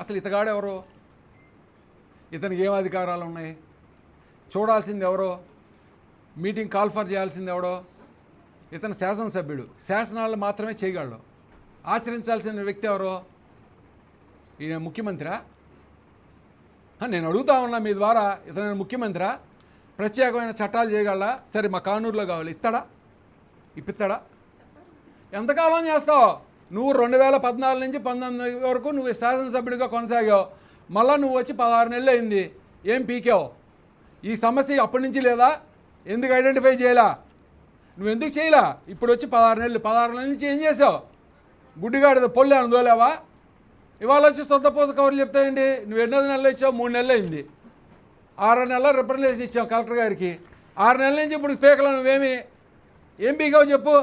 అసలు ఇతగాడు ఎవరు? ఇతనికి ఏం అధికారాలు ఉన్నాయి? చూడాల్సింది ఎవరో? మీటింగ్ కాల్ఫర్ చేయాల్సింది ఎవడో? ఇతను శాసనసభ్యుడు. శాసనాలు మాత్రమే చేయగలడు. ఆచరించాల్సిన వ్యక్తి ఎవరో? ఈయన ముఖ్యమంత్రా? నేను అడుగుతా ఉన్నా మీ ద్వారా ఇతను ముఖ్యమంత్రా? ప్రత్యేకమైన చట్టాలు చేయగలరా సరే మా కానూరులో కావాలి. ఇస్తాడా ఇప్పిస్తాడా ఎంతకాలం చేస్తావు? నువ్వు రెండు వేల పద్నాలుగు నుంచి పంతొమ్మిది వరకు నువ్వు శాసనసభ్యుడిగా కొనసాగావు. మళ్ళీ నువ్వు వచ్చి పదహారు నెలలు అయింది. ఏం పీకావు? ఈ సమస్య అప్పటి నుంచి లేదా? ఎందుకు ఐడెంటిఫై చేయలా? నువ్వు ఎందుకు చేయలా? ఇప్పుడు వచ్చి పదహారు నెలలు. పదహారు నెలల నుంచి ఏం చేసావు? గుడ్డిగాడిద పొల్లి అనుదోలేవా ఇవాళ వచ్చి సొంత పూస కవర్లు చెప్తాయండి నువ్వు ఎన్నో నెలలు ఇచ్చావు? మూడు నెలలు అయింది. ఆరు నెలల రిప్రజెంటేషన్ ఇచ్చావు కలెక్టర్ గారికి. ఆరు నెలల నుంచి ఇప్పుడు పీకలు నువ్వేమి? ఏం పీకావు చెప్పు?